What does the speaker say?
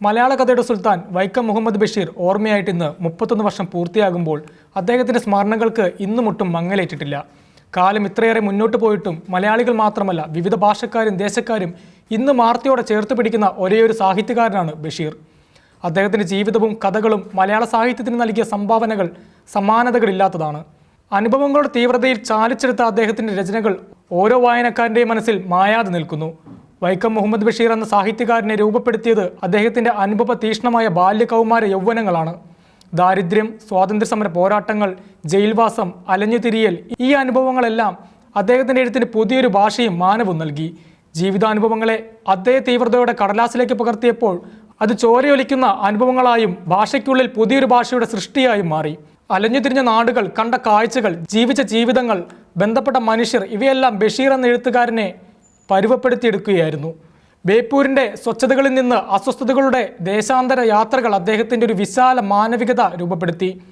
മലയാള കഥയുടെ സുൽത്താൻ വൈക്കം മുഹമ്മദ് ബഷീർ ഓർമ്മയായിട്ട് ഇന്ന് മുപ്പത്തൊന്ന് വർഷം പൂർത്തിയാകുമ്പോൾ അദ്ദേഹത്തിന്റെ സ്മരണകൾക്ക് ഇന്നുമൊട്ടും മങ്ങലേറ്റിട്ടില്ല. കാലം ഇത്രയേറെ മുന്നോട്ട് പോയിട്ടും മലയാളികൾ മാത്രമല്ല വിവിധ ഭാഷക്കാരും ദേശക്കാരും ഇന്ന് മാർത്തിയോടെ ചേർത്ത് പിടിക്കുന്ന ഒരേയൊരു സാഹിത്യകാരനാണ് ബഷീർ. അദ്ദേഹത്തിന്റെ ജീവിതവും കഥകളും മലയാള സാഹിത്യത്തിന് നൽകിയ സംഭാവനകൾ സമാനതകളില്ലാത്തതാണ്. അനുഭവങ്ങളുടെ തീവ്രതയിൽ ചാലിച്ചെടുത്ത അദ്ദേഹത്തിന്റെ രചനകൾ ഓരോ വായനക്കാരന്റെയും മനസ്സിൽ മായാതെ നിൽക്കുന്നു. വൈക്കം മുഹമ്മദ് ബഷീർ എന്ന സാഹിത്യകാരനെ രൂപപ്പെടുത്തിയത് അദ്ദേഹത്തിന്റെ അനുഭവ തീക്ഷ്ണമായ ബാല്യകൗമാര യൗവനങ്ങളാണ്. ദാരിദ്ര്യം സ്വാതന്ത്ര്യസമര പോരാട്ടങ്ങൾ ജയിൽവാസം അലഞ്ഞുതിരിയൽ ഈ അനുഭവങ്ങളെല്ലാം അദ്ദേഹത്തിന്റെ എഴുത്തിന് പുതിയൊരു ഭാഷയും മാനവും നൽകി. ജീവിതാനുഭവങ്ങളെ അതേ തീവ്രതയോടെ കടലാസിലേക്ക് പകർത്തിയപ്പോൾ അത് ചോരയൊലിക്കുന്ന അനുഭവങ്ങളായും ഭാഷയ്ക്കുള്ളിൽ പുതിയൊരു ഭാഷയുടെ സൃഷ്ടിയായും മാറി. അലഞ്ഞുതിരിഞ്ഞ നാടുകൾ കണ്ട കാഴ്ചകൾ ജീവിച്ച ജീവിതങ്ങൾ ബന്ധപ്പെട്ട മനുഷ്യർ ഇവയെല്ലാം ബഷീർ എന്ന എഴുത്തുകാരനെ പരുവപ്പെടുത്തിയെടുക്കുകയായിരുന്നു. ബേപ്പൂരിന്റെ സ്വച്ഛതകളിൽ നിന്ന് അസ്വസ്ഥതകളുടെ ദേശാന്തര യാത്രകൾ അദ്ദേഹത്തിന്റെ ഒരു വിശാല മാനവികത രൂപപ്പെടുത്തി.